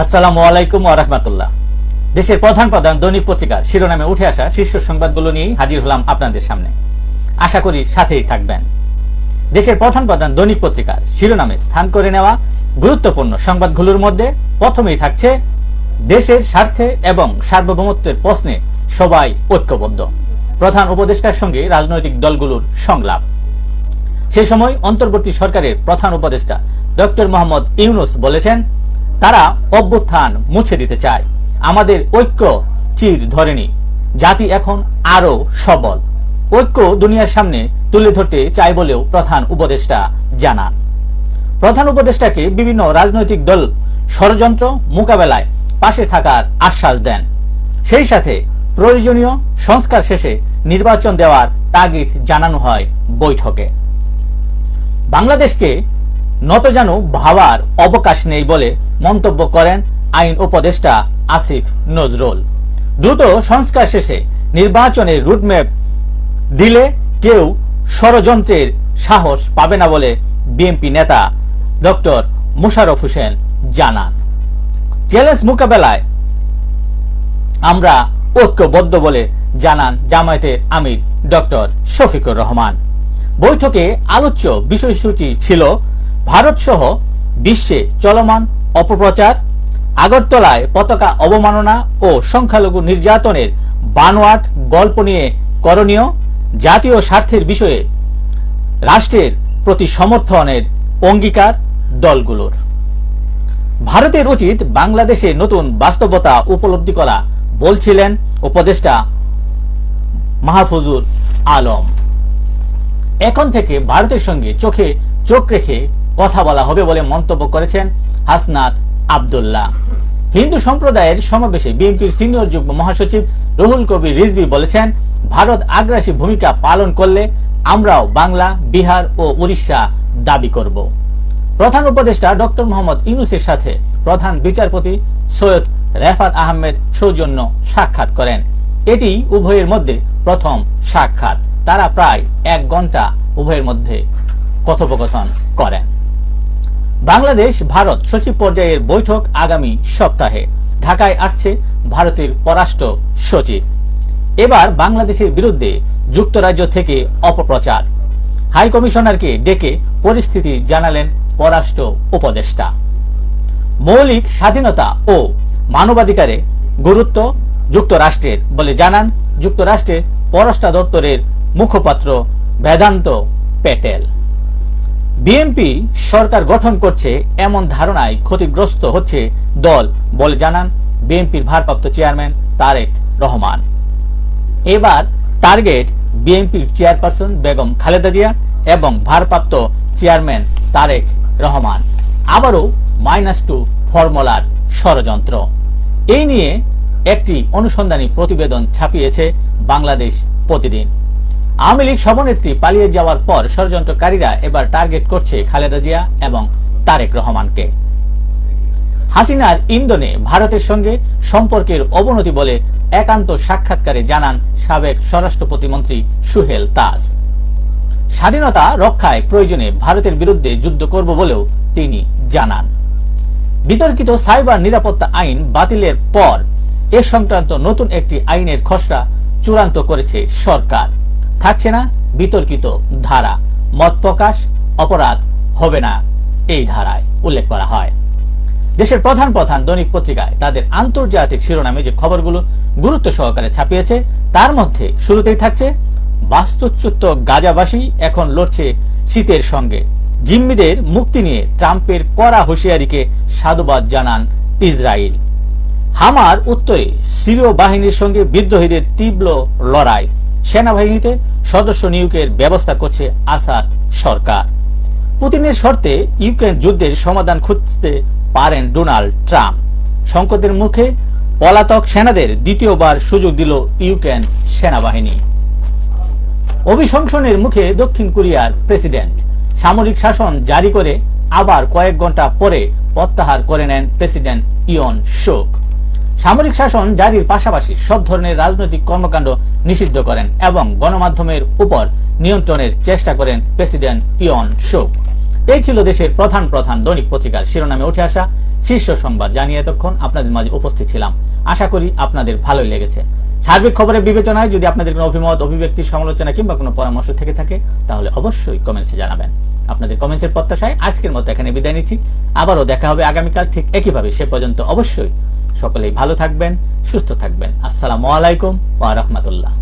আসসালামু আলাইকুম ওরহমতুল্লাহ দেশের প্রধান প্রধান দৈনিক পত্রিকার শিরোনামে উঠে আসা শীর্ষ সংবাদগুলো নিয়ে হাজির হলাম আপনাদের সামনে। আশা করি সাথেই থাকবেন। দেশের প্রধান প্রধান দৈনিক পত্রিকার শিরোনামে স্থান করে নেওয়া গুরুত্বপূর্ণ সংবাদগুলোর মধ্যে প্রথমেই থাকছে দেশের স্বার্থে এবং সার্বভৌমত্বের প্রশ্নে সবাই ঐক্যবদ্ধ। প্রধান উপদেষ্টার সঙ্গে রাজনৈতিক দলগুলোর সংলাপ। সে সময় অন্তর্বর্তী সরকারের প্রধান উপদেষ্টা ডক্টর মোহাম্মদ ইউনুস বলেছেন তারা অভ্যুত্থান মুছে দিতে চায়। আমাদের ঐক্য চির ধরেনি। জাতি এখন আরও সবল। ঐক্য দুনিয়ার সামনে তুলে ধরতে চায় বলেও প্রধান উপদেষ্টা জানান। প্রধান উপদেষ্টাকে বিভিন্ন রাজনৈতিক দল, ষড়যন্ত্র মোকাবেলায় পাশে থাকার আশ্বাস দেন। সেই সাথে প্রয়োজনীয় সংস্কার শেষে নির্বাচন দেওয়ার তাগিদ জানানো হয় বৈঠকে। বাংলাদেশকে নতজানু ভাবার অবকাশ নেই বলে মন্তব্য করেন আইন উপদেষ্টা আসিফ নজরুল। দ্রুত সংস্কার শেষে নির্বাচনের রুটম্যাপ দিলে কেউ ষড়যন্ত্রের সাহস পাবে না বলে বিএনপি নেতা ডক্টর মুশারফ হোসেন জানান। চ্যালেঞ্জ মোকাবেলায় আমরা ঐক্যবদ্ধ বলে জানান জামায়াতের আমির ডক্টর শফিকুর রহমান। বৈঠকে আলোচ্য বিষয়সূচি ছিল ভারত সহ বিশ্বে চলমান অপপ্রচার, আগরতলায় পতাকা অবমাননা ও সংখ্যালঘু নির্যাতনের বানোয়াট গল্প নিয়ে করণীয় জাতীয় স্বার্থের বিষয়ে রাষ্ট্রের প্রতি সমর্থনের অঙ্গীকার দলগুলোর। ভারতের উচিত বাংলাদেশে নতুন বাস্তবতা উপলব্ধি করা, বলছিলেন উপদেষ্টা মাহফুজুর আলম। এখন থেকে ভারতের সঙ্গে চোখে চোখ রেখে কথা বলা হবে বলে মন্তব্য করেছেন হাসনাত আবদুল্লাহ। হিন্দু সম্প্রদায়ের সমাবেশে বিএনপির সিনিয়র যুগ্ম মহাসচিব রুহুল কবির রিজভি বলেছেন, ভারত আগ্রাসী ভূমিকা পালন করলে আমরাও বাংলা, বিহার ও উড়িষ্যা দাবি করব। প্রধান উপদেষ্টা ডক্টর মোহাম্মদ ইউনুসের সাথে প্রধান বিচারপতি সৈয়দ রেফাত আহমেদ সৌজন্য সাক্ষাৎ করেন। এটি উভয়ের মধ্যে প্রথম সাক্ষাৎ। তারা প্রায় এক ঘণ্টা উভয়ের মধ্যে কথোপকথন করেন। বাংলাদেশ, ভারত সচিব পর্যায়ের বৈঠক আগামী সপ্তাহে। ঢাকায় আসছে ভারতের পররাষ্ট্র সচিব। এবার বাংলাদেশের বিরুদ্ধে যুক্তরাজ্য থেকে অপপ্রচার। হাই কমিশনারকে ডেকে পরিস্থিতি জানালেন পররাষ্ট্র উপদেষ্টা। মৌলিক স্বাধীনতা ও মানবাধিকারে গুরুত্ব যুক্তরাষ্ট্রের বলে জানান যুক্তরাষ্ট্রের পররাষ্ট্র দপ্তরের মুখপাত্র বেদান্ত প্যাটেল বিএনপি সরকার গঠন করছে এমন ধারণায় ক্ষতিগ্রস্ত হচ্ছে দল, বলে জানান বিএনপির ভারপ্রাপ্ত চেয়ারম্যান তারেক রহমান। এবার টার্গেট বিএনপির চেয়ারপারসন বেগম খালেদা জিয়া এবং ভারপ্রাপ্ত চেয়ারম্যান তারেক রহমান। আবারও মাইনাস টু ফর্মুলার ষড়যন্ত্র। এই নিয়ে একটি অনুসন্ধানী প্রতিবেদন ছাপিয়েছে বাংলাদেশ প্রতিদিন। আওয়ামী লীগ সভানেত্রী পালিয়ে যাওয়ার পর ষড়যন্ত্রকারীরা এবার টার্গেট করছে খালেদা জিয়া এবং তারেক রহমানকে। হাসিনার ইন্দনে ভারতের সঙ্গে সম্পর্কের অবনতি বলে একান্ত সাক্ষাৎকারে জানান সাবেক স্বরাষ্ট্র প্রতিমন্ত্রী সুহেল তাজ স্বাধীনতা রক্ষায় প্রয়োজনে ভারতের বিরুদ্ধে যুদ্ধ করব বলেও তিনি জানান। বিতর্কিত সাইবার নিরাপত্তা আইন বাতিলের পর এ সংক্রান্ত নতুন একটি আইনের খসড়া চূড়ান্ত করেছে সরকার। থাকছে না, বিতর্কিত ধারা। মত প্রকাশ অপরাধ হবে না, এই ধারায় উল্লেখ করা হয়। দেশের প্রধান প্রধান দৈনিক পত্রিকায় তাদের আন্তর্জাতিক শিরোনামে যে খবরগুলো গুরুত্ব সহকারে ছাপিয়েছে, তার মধ্যে শুরুতেই থাকছে, বাস্তুচ্যুত গাজাবাসী এখন লড়ছে শীতের সঙ্গে। জিম্মিদের মুক্তি নিয়ে ট্রাম্পের কড়া হুঁশিয়ারিকে সাধুবাদ জানান ইসরায়েল। হামার উত্তরে সিরীয় বাহিনীর সঙ্গে বিদ্রোহীদের তীব্র লড়াই। সেনাবাহিনীতে সদস্য নিয়োগের ব্যবস্থা করছে আসাদ সরকার। পুতিনের শর্তে ইউক্রেন যুদ্ধের সমাধান খুঁজতে পারেন ডোনাল্ড ট্রাম্প। সংকটের মুখে পলাতক সেনাদের দ্বিতীয়বার সুযোগ দিল ইউক্রেন সেনাবাহিনী। অভিশংসনের মুখে দক্ষিণ কোরিয়ার প্রেসিডেন্ট। সামরিক শাসন জারি করে আবার কয়েক ঘণ্টা পরে প্রত্যাহার করে নেন প্রেসিডেন্ট ইয়ন শোক। সামরিক শাসন জারির পাশাপাশি সব ধরনের রাজনৈতিক কর্মকাণ্ড নিষিদ্ধ করেন এবং গণমাধ্যমের উপর নিয়ন্ত্রণের চেষ্টা করেন প্রেসিডেন্ট ইয়ন শোক এই ছিল দেশের প্রধান প্রধান দৈনিক পত্রিকার শিরোনামে উঠে আসা শীর্ষ সংবাদ। জানিয়ে এতক্ষণ আপনাদের মাঝে উপস্থিত ছিলাম। আশা করি আপনাদের ভালোই লেগেছে। সার্বিক খবরের বিবেচনায় যদি আপনাদের কোনো অভিমত অভিব্যক্তির সমালোচনা কিংবা কোনো পরামর্শ থেকে থাকে, তাহলে অবশ্যই কমেন্টসে জানাবেন। আপনাদের কমেন্টসের প্রত্যাশায় আজকের মতো এখানে বিদায় নিচ্ছি। আবারও দেখা হবে আগামীকাল ঠিক একইভাবে। সে পর্যন্ত অবশ্যই সকলেই ভালো থাকবেন সুস্থ থাকবেন। আসসালামু আলাইকুম ওয়া রাহমাতুল্লাহ।